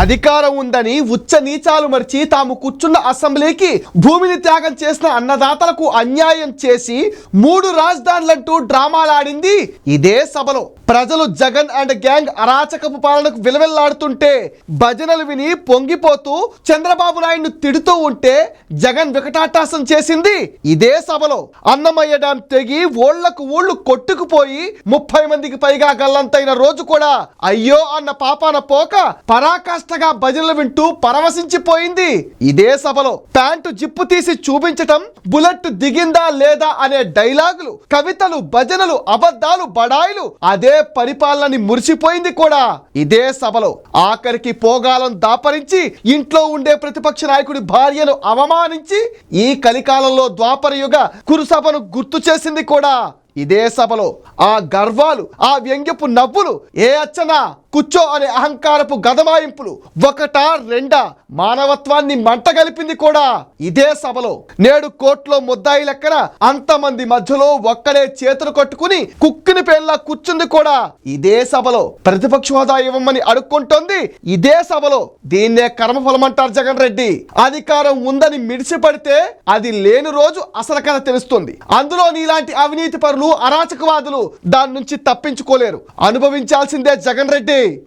అధికారం ఉందని ఉచ్చ నీచాలు మరిచి తాము కూర్చున్న అసెంబ్లీకి భూమిని త్యాగం చేసిన అన్నదాతలకు అన్యాయం చేసి మూడు రాజధానులంటూ డ్రామాలాడింది ఇదే సభలో. ప్రజలు జగన్ అండ్ గ్యాంగ్ అరాచకపు పాలనకు విలవెల్లాడుతుంటే భజనలు విని పొంగిపోతూ చంద్రబాబు నాయుడును తిడుతూ ఉంటే జగన్ వికటాటాసం చేసింది. ఇదే సభలో అన్నమయ్య డ్యాం తెగి ఓళ్ళకు ఊళ్ళు కొట్టుకుపోయి ముప్పై మందికి పైగా గల్లంతైన రోజు కూడా అయ్యో అన్న పాపాన పోక పరాకాష్ఠగా భజనలు వింటూ పరవశించిపోయింది. ఇదే సభలో ప్యాంటు జిప్పు తీసి చూపించటం బుల్లెట్ దిగిందా లేదా అనే డైలాగులు కవితలు భజనలు అబద్ధాలు బడాయిలు అదే పరిపాలనని మురిసిపోయింది కూడా. ఇదే సభలో ఆఖరికి పోగాలం దాపరించి ఇంట్లో ఉండే ప్రతిపక్ష నాయకుడి భార్యను అవమానించి ఈ కలికాలంలో ద్వాపర యుగ కురుసభను గుర్తు చేసింది కూడా. ఇదే సభలో ఆ గర్వాలు ఆ వ్యంగ్యపు నవ్వులు ఏ అచ్చన కూర్చో అనే అహంకారపు గదమాయింపులు ఒకటా రెండా మానవత్వాన్ని మంటగలిపింది కూడా ఇదే సభలో. నేడు కోర్టులో ముద్దాయి లెక్కన అంతమంది మధ్యలో ఒక్కడే చేతులు కట్టుకుని కుక్కిని పేర్లా కూర్చుంది కూడా ఇదే సభలో. ప్రతిపక్ష హోదా ఇవ్వమని అడుక్కుంటోంది ఇదే సభలో. దీన్నే కర్మఫలం అంటారు జగన్ రెడ్డి. అధికారం ఉందని మిడిసిపడితే అది లేని రోజు అసలు కథ తెలుస్తుంది. అందులో నీలాంటి అవినీతి పరులు అరాచకవాదులు దాని నుంచి తప్పించుకోలేరు. అనుభవించాల్సిందే జగన్ రెడ్డి.